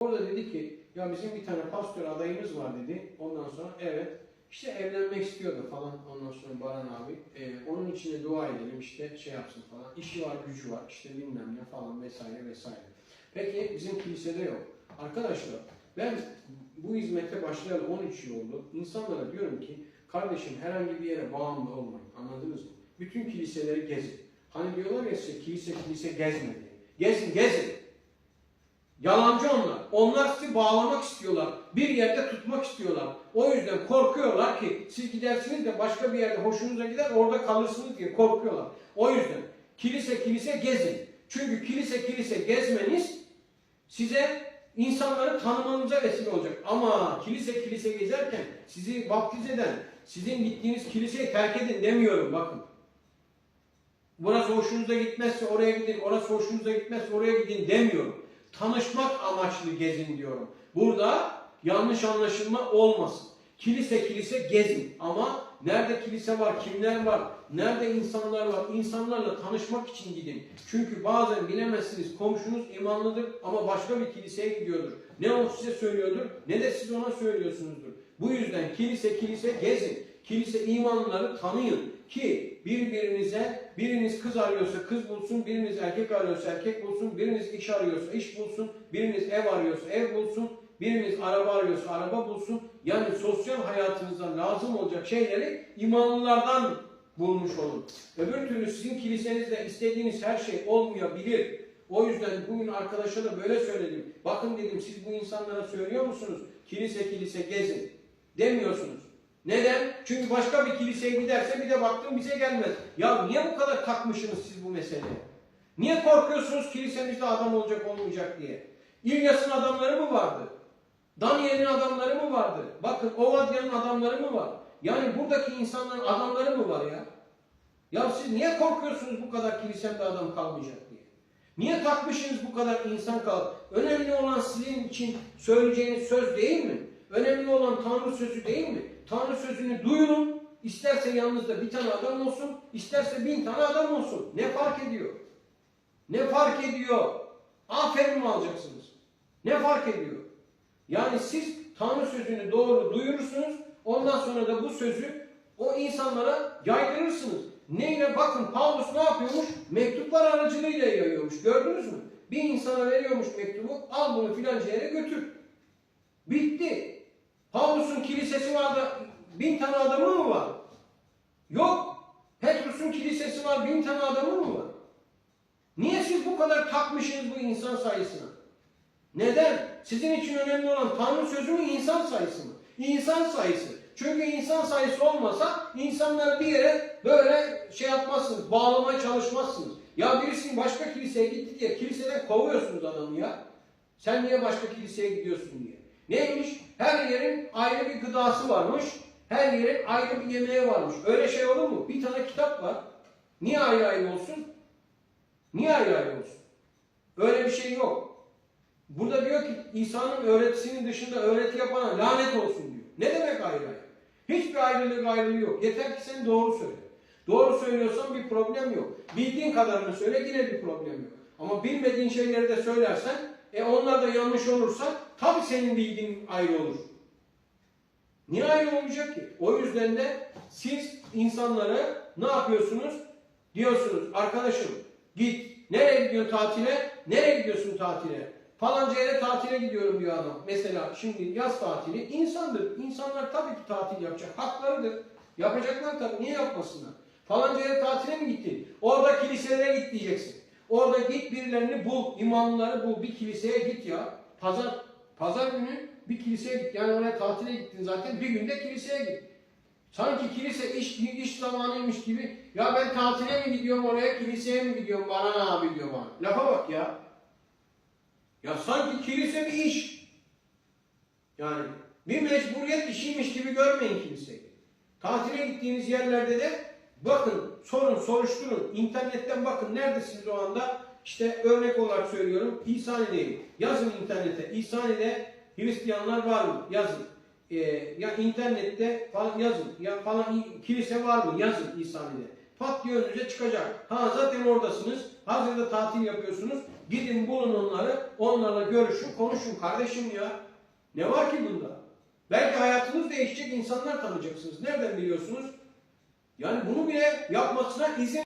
Orada dedi ki ya bizim bir tane pastör adayımız var dedi. Ondan sonra evet işte evlenmek istiyordu falan ondan sonra Baran abi. Ee, onun için de dua edelim işte şey yapsın falan. İşi var gücü var işte bilmem ne falan vesaire vesaire. Peki bizim kilisede yok. Arkadaşlar ben bu hizmete başlayalı 13 yıl oldu. İnsanlara diyorum ki kardeşim herhangi bir yere bağımlı olmayın. Anladınız mı? Bütün kiliseleri gezin. Hani diyorlar ya size kilise kilise gezme diye. Gezin gezin. Yalancı onlar. Onlar sizi bağlamak istiyorlar. Bir yerde tutmak istiyorlar. O yüzden korkuyorlar ki siz gidersiniz de başka bir yerde hoşunuza gider orada kalırsınız diye korkuyorlar. O yüzden kilise kilise gezin. Çünkü kilise kilise gezmeniz size insanları tanımanıza vesile olacak. Ama kilise kilise gezerken sizi vaftiz eden, sizin gittiğiniz kiliseyi terk edin demiyorum bakın. Burası hoşunuza gitmezse oraya gidin, orası hoşunuza gitmezse oraya gidin demiyorum. Tanışmak amaçlı gezin diyorum. Burada yanlış anlaşılma olmasın. Kilise kilise gezin ama nerede kilise var, kimler var, nerede insanlar var, insanlarla tanışmak için gidin. Çünkü bazen bilemezsiniz komşunuz imanlıdır ama başka bir kiliseye gidiyordur. Ne o size söylüyordur ne de siz ona söylüyorsunuzdur. Bu yüzden kilise kilise gezin. Kilise imanlıları tanıyın ki birbirinize biriniz kız arıyorsa kız bulsun, biriniz erkek arıyorsa erkek bulsun, biriniz iş arıyorsa iş bulsun, biriniz ev arıyorsa ev bulsun, biriniz araba arıyorsa araba bulsun. Yani sosyal hayatınızda lazım olacak şeyleri imanlılardan bulmuş olun. Öbür türlü sizin kilisenizde istediğiniz her şey olmayabilir. O yüzden bugün arkadaşa da böyle söyledim. Bakın dedim siz bu insanlara söylüyor musunuz? Kilise kilise gezin. Demiyorsunuz. Neden? Çünkü başka bir kiliseye giderse bir de baktım bize gelmez. Ya niye bu kadar takmışsınız siz bu meseleye? Niye korkuyorsunuz kilisemizde adam olacak olmayacak diye? İlyas'ın adamları mı vardı? Daniel'in adamları mı vardı? Bakın Ovadya'nın adamları mı var? Yani buradaki insanların adamları mı var ya? Ya siz niye korkuyorsunuz bu kadar kilisemde adam kalmayacak diye? Niye takmışsınız bu kadar insan kal? Önemli olan sizin için söyleyeceğiniz söz değil mi? Önemli olan Tanrı sözü değil mi? Tanrı sözünü duyurun. İsterse yanınızda bir tane adam olsun, isterse bin tane adam olsun. Ne fark ediyor? Ne fark ediyor? Aferin mi alacaksınız? Ne fark ediyor? Yani siz Tanrı sözünü doğru duyurursunuz, ondan sonra da bu sözü o insanlara yaydırırsınız. Neyle? Bakın Paulus ne yapıyormuş? Mektuplar aracılığıyla yayıyormuş. Gördünüz mü? Bir insana veriyormuş mektubu, al bunu filanca yere götür. Bitti. Paulus'un kilisesi var da bin tane adamı mı var? Yok. Petrus'un kilisesi var, bin tane adamı mı var? Niye siz bu kadar takmışsınız bu insan sayısına? Neden? Sizin için önemli olan Tanrı sözü mü, insan sayısı mı? İnsan sayısı. Çünkü insan sayısı olmasa insanları bir yere böyle şey yapmazsınız, bağlamaya çalışmazsınız. Ya birisinin başka kiliseye gitti diye kiliseden kovuyorsunuz adamı ya. Sen niye başka kiliseye gidiyorsun diye. Neymiş? Her yerin ayrı bir gıdası varmış. Her yerin ayrı bir yemeği varmış. Öyle şey olur mu? Bir tane kitap var. Niye ayrı ayrı olsun? Niye ayrı ayrı olsun? Öyle bir şey yok. Burada diyor ki İsa'nın öğretisinin dışında öğreti yapana lanet olsun diyor. Ne demek ayrı ayrı? Hiçbir ayrılık ayrılığı yok. Yeter ki sen doğru söyle. Doğru söylüyorsan bir problem yok. Bildiğin kadarını söyle yine bir problem yok. Ama bilmediğin şeyleri de söylersen e onlar da yanlış olursa tabii senin bildiğin ayrı olur. Niye ayrı olmayacak ki? O yüzden de siz insanlara ne yapıyorsunuz? Diyorsunuz arkadaşım git. Nereye gidiyorsun tatile? Nereye gidiyorsun tatile? Falanca yere tatile gidiyorum diyor adam. Mesela şimdi yaz tatili insandır. İnsanlar tabii ki tatil yapacak. Haklarıdır. Yapacaklar tabii. Niye yapmasınlar? Falanca yere tatile mi gittin? Orada kiliselere git diyeceksin. Orada git birilerini bul. imamları bul. Bir kiliseye git ya. Pazar pazar günü bir kiliseye git. Yani oraya tatile gittin zaten. Bir günde kiliseye git. Sanki kilise iş, iş zamanıymış gibi. Ya ben tatile mi gidiyorum oraya, kiliseye mi gidiyorum? Bana ne abi diyor bana. Lafa bak ya. Ya sanki kilise bir iş. Yani bir mecburiyet işiymiş gibi görmeyin kiliseyi. Tatile gittiğiniz yerlerde de bakın, sorun, soruşturun. İnternetten bakın neredesiniz o anda? İşte örnek olarak söylüyorum. İhsaniye'deyim. Yazın internete. İhsaniye'de Hristiyanlar var mı? Yazın. Ee, ya internette falan yazın. Ya falan kilise var mı? Yazın İhsaniye'de. Pat diye önünüze çıkacak. Ha zaten oradasınız. Hazırda tatil yapıyorsunuz. Gidin bulun onları, onlarla görüşün, konuşun kardeşim ya. Ne var ki bunda? Belki hayatınız değişecek insanlar tanıyacaksınız. Nereden biliyorsunuz? Yani bunu bile yapmasına izin